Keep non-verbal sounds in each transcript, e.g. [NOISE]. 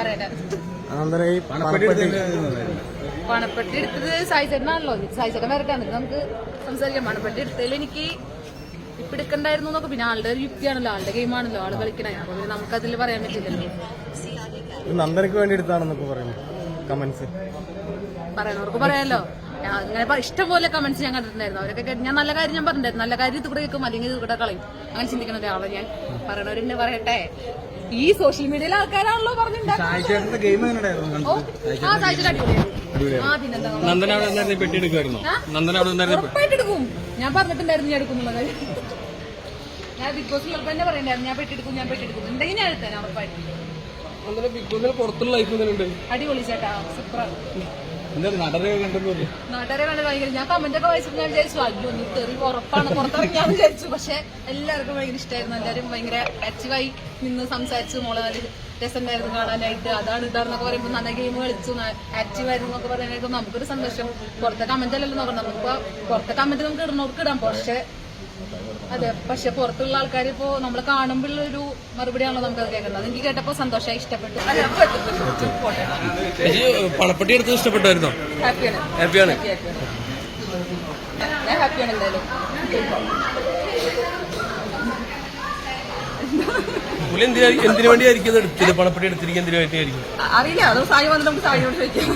അനന്തരം ഈ പണപ്പെട്ടി പണപ്പെട്ടി? എടുത്തത് സായിച്ചേട്ടനാണല്ലോ. സായിച്ചേട്ടൻ വരട്ടെ എന്നിട്ട് നമുക്ക് സംസാരിക്കാം. പണപ്പെട്ടി എടുത്തതിൽ എനിക്ക് ഇപ്പൊ എടുക്കണ്ടായിരുന്നു എന്നൊക്കെ പിന്നെ ആളുടെ ഒരു യുക്തിയാണല്ലോ ആളുടെ ഗെയിമാണല്ലോ ആൾ കളിക്കണേ. അപ്പൊ പിന്നെ നമുക്കതിൽ പറയാൻ പറ്റില്ലല്ലോ. ഇത് നന്ദനക്ക് വേണ്ടി എടുത്താണെന്നൊക്കെ പറയുന്നു കമന്റ്സ് പറയണവർക്ക് പറയാലോ. ഞാൻ അങ്ങനെ ഇഷ്ടംപോലെ കമന്റ്സ് ഞാൻ കണ്ടിട്ടുണ്ടായിരുന്നു. അവരൊക്കെ ഞാൻ നല്ല കാര്യം ഞാൻ പറഞ്ഞിട്ടുണ്ടായിരുന്നു. നല്ല കാര്യം ഇത് കൂടെ കേൾക്കും അല്ലെങ്കിൽ ഇത് കൂടെ കളയും. അങ്ങനെ ചിന്തിക്കുന്ന ഒരാളെ ഞാൻ. പറയണവരെന്നെ പറയട്ടെ. ഈ സോഷ്യൽ മീഡിയയിലെ ആൾക്കാരാണല്ലോ നന്ദന അവിടെ പെട്ടി എടുക്കുമായിരുന്നു നന്ദന അവിടെ എടുക്കും. ഞാൻ പറഞ്ഞിട്ടുണ്ടായിരുന്നു ഞാൻ എടുക്കുന്നുള്ള ഞാൻ ബിഗ് ബോസിൽ ഉറപ്പ് തന്നെ പറയണ്ടായിരുന്നു. ഞാൻ പെട്ടെടുക്കും ഞാൻ പെട്ടെടുക്കും ഉണ്ടെങ്കിൽ ഞാൻ എടുത്തേനെ ഉറപ്പായിട്ട്. ബിഗ് ബോസിൽ പുറത്തുള്ള ലൈഫ് അടിപൊളി ചേട്ടാ. സൂപ്പർ നാട്ടുകാരെ കണ്ട് ഭയങ്കര ഞാൻ കമന്റ് ഒക്കെ വായിച്ചപ്പോൾ ഞാൻ വിചാരിച്ചു അയ്യോ നീ തെറി ഉറപ്പാണ് പുറത്തിറങ്ങിയാന്ന് വിചാരിച്ചു. പക്ഷെ എല്ലാവർക്കും ഭയങ്കര ഇഷ്ടമായിരുന്നു എല്ലാവരും ഭയങ്കര ആക്റ്റീവായി നിന്ന് സംസാരിച്ചു. മോളെ നല്ല രസമുണ്ടായിരുന്നു കാണാനായിട്ട്. അതാണ് ഇതാണെന്നൊക്കെ പറയുമ്പോൾ നല്ല ഗെയിം കളിച്ചു. ആക്റ്റീവ് ആയിരുന്നു എന്നൊക്കെ പറയാനായിട്ട് നമുക്കൊരു സന്തോഷം. പുറത്തെ കമന്റ് അല്ലല്ലോ നോക്കണം നമുക്ക് പുറത്തെ കമന്റ് നമുക്ക് ഇടുന്നവർക്ക് ഇടാം. പക്ഷെ അതെ പക്ഷെ പുറത്തുള്ള ആൾക്കാർ ഇപ്പോ നമ്മൾ കാണുമ്പോഴുള്ള ഒരു മറുപടിയാണല്ലോ നമുക്ക് അത് കേൾക്കുന്നത്. എനിക്ക് കേട്ടപ്പോ സന്തോഷമായി ഇഷ്ടപ്പെട്ടു. പണപ്പെട്ടി എടുത്തത് ഇഷ്ടപ്പെട്ടായിരുന്നോ ഹാപ്പിയാണ്. ഹാപ്പിയാണ്. ഞാൻ ഹാപ്പിയാണ് എന്തായാലും. പുള്ളി എന്തിനായിരിക്കും എന്തിനു വേണ്ടിയായിരിക്കും ഇത് എടുത്തില്ല പണപ്പെട്ടി എന്തിനു വേണ്ടിയായിരിക്കും? അറിയില്ല അത് സായി വന്നിട്ട് നമുക്ക് സായിയോട് ചോദിക്കാം.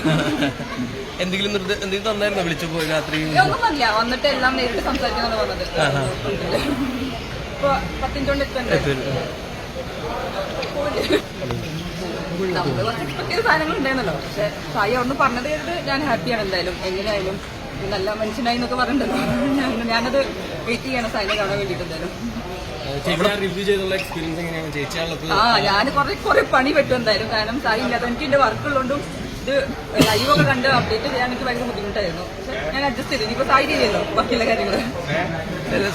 എന്തെങ്കിലും നിർദ്ദ- എന്തെങ്കിലും തന്നായിരുന്നോ വിളിച്ചു പോയി രാത്രി? ഒന്നും പറഞ്ഞില്ല വന്നിട്ട് എല്ലാം നേരിട്ട് സംസാരിക്കാന്നാണ് വന്നത്. ഇപ്പൊ പത്തിന്റെ കൊണ്ട് എത്തണ്ടേ? സാധനങ്ങൾ ഉണ്ടായിരുന്നല്ലോ. പക്ഷെ സായി അവിടുന്ന് പറഞ്ഞത് കേട്ടിട്ട് ഞാൻ ഹാപ്പിയാണ് എന്തായാലും. എങ്ങനെയായാലും നല്ല മനുഷ്യനായി എന്നൊക്കെ പറഞ്ഞിട്ടുണ്ടല്ലോ. ഞാനത് വെയിറ്റ് ചെയ്യണം സായിനെ കാണാൻ വേണ്ടിയിട്ട് എന്തായാലും. ഞാൻ കുറെ കുറെ പണി പെട്ടു എന്തായാലും. കാരണം സായി ഇല്ലാത്ത എനിക്ക് എന്റെ വർക്ക് ഉള്ളതുകൊണ്ടും ഇത് ലൈവൊക്കെ കണ്ട് അപ്ഡേറ്റ് ചെയ്യാൻ എനിക്ക് ഭയങ്കര ബുദ്ധിമുട്ടായിരുന്നു. ഞാൻ അഡ്ജസ്റ്റ് ചെയ്തു. ഇനിയിപ്പോ സായി ചെയ്യല്ലോ ബാക്കിയുള്ള കാര്യങ്ങൾ.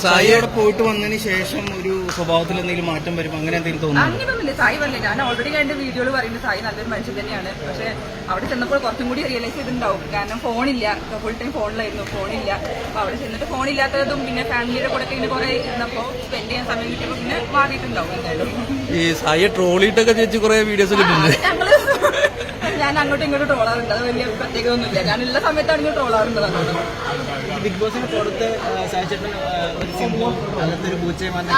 സായി അവിടെ പോയിട്ട് വന്നതിന് ശേഷം ഒരു സ്വഭാവത്തിൽ എന്തെങ്കിലും മാറ്റം വരും അങ്ങനെ എന്തെങ്കിലും തോന്നുന്നു അങ്ങനെയൊന്നുമില്ല സായി വന്നില്ല. ഞാൻ ഓൾറെഡി എന്റെ വീഡിയോയിൽ പറയുന്നത് സായി നല്ലൊരു മനുഷ്യൻ തന്നെയാണ്. പക്ഷെ അവിടെ ചെന്നപ്പോൾ കുറച്ചും കൂടി റിയലൈസ് ചെയ്തിട്ടുണ്ടാവും. കാരണം ഫോണില്ല ഫുൾ ടൈം ഫോണിലായിരുന്നു ഫോണില്ല അപ്പൊ അവിടെ ചെന്നിട്ട് ഫോണില്ലാത്തതും പിന്നെ ഫാമിലിയുടെ കൂടെ ഇങ്ങനെ കുറെ ഇരുന്നപ്പോ സ്പെൻഡ് ചെയ്യാൻ സമയം കിട്ടിയപ്പോ പിന്നെ മാറിയിട്ടുണ്ടാവും എന്തായാലും. ഈ സായി ട്രോളിട്ടൊക്കെ ചേച്ചി കുറെ വീഡിയോസ് കിട്ടുന്നുണ്ട് ഞങ്ങൾ ഞാൻ അങ്ങോട്ടും ഇങ്ങോട്ടും ട്രോളാറുണ്ട്. അത് വലിയ പ്രത്യേകമൊന്നുമില്ല ഞാനുള്ള ഞാൻ ട്രോളാറുണ്ട് അങ്ങോട്ടും. ബിഗ് ബോസിന് പുറത്ത്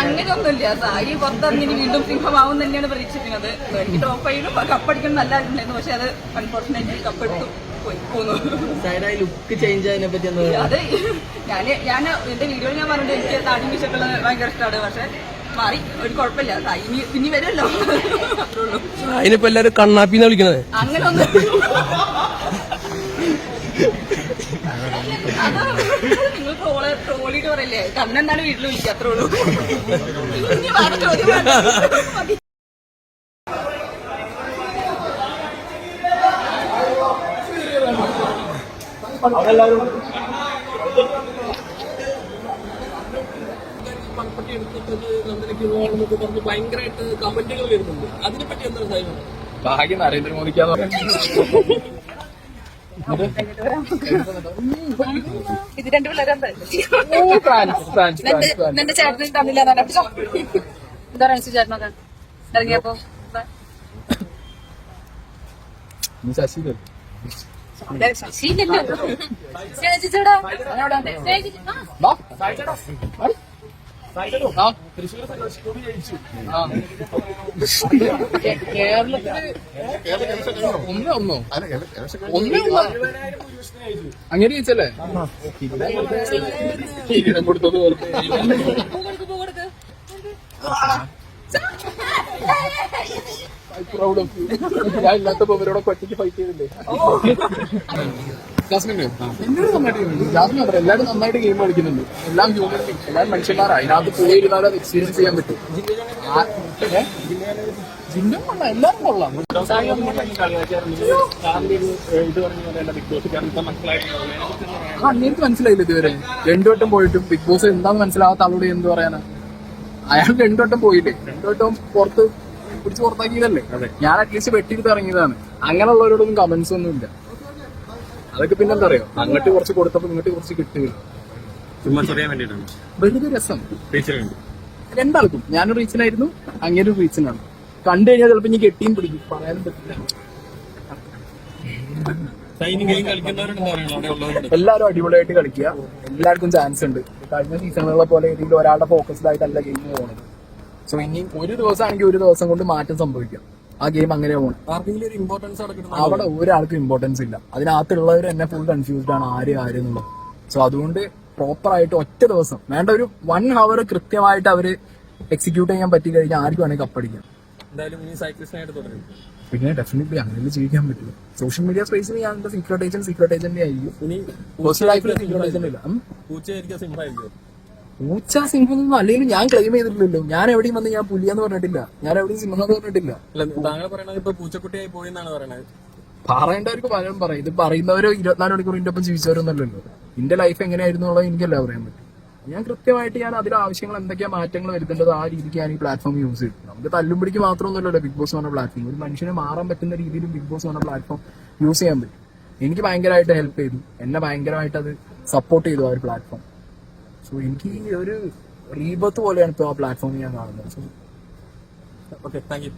അങ്ങനെയൊന്നുമില്ല. സായി പുറത്തിറങ്ങി ഇനി വീണ്ടും സിംഹമാവും തന്നെയാണ് പ്രതീക്ഷിക്കുന്നത്. എനിക്ക് ടോപ്പ് ആയാലും കപ്പടിക്കണം നല്ലതായിട്ടുണ്ടായിരുന്നു പക്ഷെ അത് അൺഫോർച്ചുനേറ്റ്ലി കപ്പെടുത്തു ലുക്ക് ചേഞ്ച് അതെ പറ്റി അത്. ഞാൻ ഞാൻ എന്റെ വീഡിയോയിൽ ഞാൻ പറഞ്ഞിട്ട് എനിക്ക് താടി മീശക്കുള്ള ഭയങ്കര ഇഷ്ടമാണ്. പക്ഷെ മാറി. ഒരു കുഴപ്പമില്ല. ഇനി ഇനി വരുമല്ലോ. അതിനിപ്പോ എല്ലാരും കണ്ണാപ്പിന്ന് വിളിക്കണത്. അങ്ങനെ ഒന്നും നിങ്ങൾ ട്രോൾ ട്രോളിട്ട് പറയല്ലേ? കണ്ണെന്താണ് വീട്ടിൽ വിളിക്കുക അത്രേ ഉള്ളൂ. ഇനി വേറെ ചോദ്യം വേണ്ട. മതി. പണപ്പെട്ടി എടുത്തിട്ട് നന്ദനയ്ക്ക് പോകണമെന്നൊക്കെ പറഞ്ഞ് ഭയങ്കരമായിട്ട് കമന്റുകൾ വരുന്നുണ്ട്. അതിനെപ്പറ്റി എന്താണ് സായി ഭാഗ്യം നരേന്ദ്രമോദിക്കാന്ന് ഇത് രണ്ട് പിള്ളേരെന്താ നിന്റെ ചേട്ടന് തന്നില്ല എന്താ പറയുക ചേട്ടനൊക്കെ? ഇറങ്ങിയപ്പോ? എന്താ? ശശിയില്ലല്ലോ. സ്നേഹിച്ചേടാ. സ്നേഹിച്ച്- ആ. [LAUGHS] കേരളത്തിൽ ഒന്നേ ഒന്നോ ഒന്നേ ഒന്നോ അങ്ങനെ ചോദിച്ചല്ലേ കൊടുത്തത് you. ഞാൻ ഇല്ലാത്തപ്പോ ഇവരോടൊക്കെ ഒറ്റയ്ക്ക് ഫൈറ്റ് ചെയ്തില്ലേ ജാസ്മിന് എന്നോട് നന്നായിട്ട് ഗെയിം ജാസ്മിൻ അത്ര എല്ലാവരും നന്നായിട്ട് ഗെയിം കളിക്കുന്നുണ്ട്. എല്ലാം ഹ്യൂമൻ ബീങ് എല്ലാവരും മനുഷ്യന്മാരാ അതിനകത്ത് പോയിരുന്നാലും അത് എക്സ്പീരിയൻസ് ചെയ്യാൻ പറ്റും? ജിന്നും കൊള്ളാം എല്ലാവരും കൊള്ളാം. എനിക്ക് മനസ്സിലായില്ല ഇതുവരെ? രണ്ടു വട്ടം പോയിട്ടും ബിഗ് ബോസ് എന്താന്ന് മനസ്സിലാവാത്ത ആളോട് എന്ത് പറയാനാ? അയാൾ രണ്ടു വട്ടം പോയില്ലേ? രണ്ടു വട്ടം പുറത്ത് പിടിച്ച് പുറത്താക്കിയതല്ലേ? ഞാൻ അറ്റ്ലീസ്റ്റ് വെട്ടിയെടുത്ത് ഇറങ്ങിയതാണ്. അങ്ങനെയുള്ളവരോടൊന്നും കമന്റ്സ് ഒന്നും ഇല്ല അതൊക്കെ പിന്നെ എന്താ പറയാ അങ്ങോട്ട് കുറച്ച് കൊടുത്തപ്പോ ഇങ്ങോട്ട് കുറച്ച് കിട്ടുകയില്ല ചുമ്മാ ചൊറിയാൻ വേണ്ടിയിട്ടാണ്. വെറുതെ രസം. രണ്ടാൾക്കും. ഞാനൊരു റീച്ചനായിരുന്നു അങ്ങനെ റീച്ചനാണ് കണ്ടു കഴിഞ്ഞാൽ ചിലപ്പോ ഇനി കെട്ടിയും പിടിക്കും. പറയാനും പറ്റില്ല. എല്ലാവരും അടിപൊളിയായിട്ട് കളിക്കുക. എല്ലാവർക്കും ചാൻസ് ഉണ്ട്. കഴിഞ്ഞ സീസണുകളെ പോലെ ഏതെങ്കിലും ഒരാളുടെ ഫോക്കസ്ഡ് ആയിട്ടല്ല ഗെയിം പോകുന്നത് സോ ഇനി ഒരു ദിവസം ദിവസമാണെങ്കിൽ ഒരു ദിവസം കൊണ്ട് മാറ്റം സംഭവിക്കാം. ആ ഗെയിം അങ്ങനെ പോകണം അവിടെ ഒരാൾക്കും ഇമ്പോർട്ടൻസ് ഇല്ല. അതിനകത്തുള്ളവർ എന്നെ ഫുൾ കൺഫ്യൂസ്ഡ് ആണ് ആര് ആര് എന്നുള്ളത്. സോ അതുകൊണ്ട് പ്രോപ്പർ ആയിട്ട് ഒറ്റ ദിവസം വേണ്ട ഒരു വൺ ഹവർ കൃത്യമായിട്ട് അവർ എക്സിക്യൂട്ട് ചെയ്യാൻ പറ്റി കഴിഞ്ഞാൽ ആർക്കും വേണമെങ്കിൽ കപ്പടിക്കാം പിന്നെ ഡെഫിനറ്റ്ലി അങ്ങനെ ജീവിക്കാൻ പറ്റില്ല സോഷ്യൽ മീഡിയ സ്പേസിൽ ഞാൻ എന്റെ സീക്രട്ട് ഏജന്റ് സീക്രട്ട് ഏജന്റ് ആയിരിക്കും. പേഴ്സണൽ ലൈഫിൽ സീക്രട്ട് ഏജന്റ് ഇല്ല. പൂച്ച സിംഹം ഒന്നും അല്ലെങ്കിൽ ഞാൻ ക്ലെയിം ചെയ്തിട്ടില്ലല്ലോ. ഞാൻ എവിടെയും വന്ന് ഞാൻ പുലിയെന്ന് പറഞ്ഞിട്ടില്ല. ഞാൻ എവിടെയും സിംഹം എന്ന് പറഞ്ഞിട്ടില്ല. അല്ല താങ്കൾ പറയണത് ഇപ്പൊ പൂച്ചക്കുട്ടിയായി പോയി എന്നാണ് പറയണത്. പറയേണ്ടവർക്ക് പലരും പറയും ഇത് പറയുന്നവരോ ഇരുപത്തിനാല് മണിക്കൂർ ഇതിന്റെ ഒപ്പം ജീവിച്ചവരൊന്നല്ലല്ലോ എന്റെ ലൈഫ് എങ്ങനെയായിരുന്നു എന്നുള്ളത് എനിക്കല്ല പറയാൻ പറ്റും. ഞാൻ കൃത്യമായിട്ട് ഞാൻ അതിലെ ആവശ്യങ്ങൾ എന്തൊക്കെയാ മാറ്റങ്ങൾ വരുത്തേണ്ടത് ആ രീതിക്ക് ഞാൻ ഈ പ്ലാറ്റ്ഫോം യൂസ് ചെയ്തു. നമുക്ക് തല്ലുംപിടിക്ക് മാത്രമൊന്നുമല്ലല്ലോ ബിഗ് ബോസ് പറഞ്ഞ പ്ലാറ്റ്ഫോം ഒരു മനുഷ്യനെ മാറാൻ പറ്റുന്ന രീതിയിലും ബിഗ് ബോസ് പറഞ്ഞ പ്ലാറ്റ്ഫോം യൂസ് ചെയ്യാൻ പറ്റും. എനിക്ക് ഭയങ്കരമായിട്ട് ഹെൽപ്പ് ചെയ്തു. എന്നെ ഭയങ്കരമായിട്ട് അത് സപ്പോർട്ട് ചെയ്തു ആ ഒരു പ്ലാറ്റ്ഫോം സോ എനിക്ക് ഒരു റീബത്ത് പോലെയാണ് ഇപ്പോൾ ആ പ്ലാറ്റ്ഫോം ഞാൻ കാണുന്നത്. So okay thank you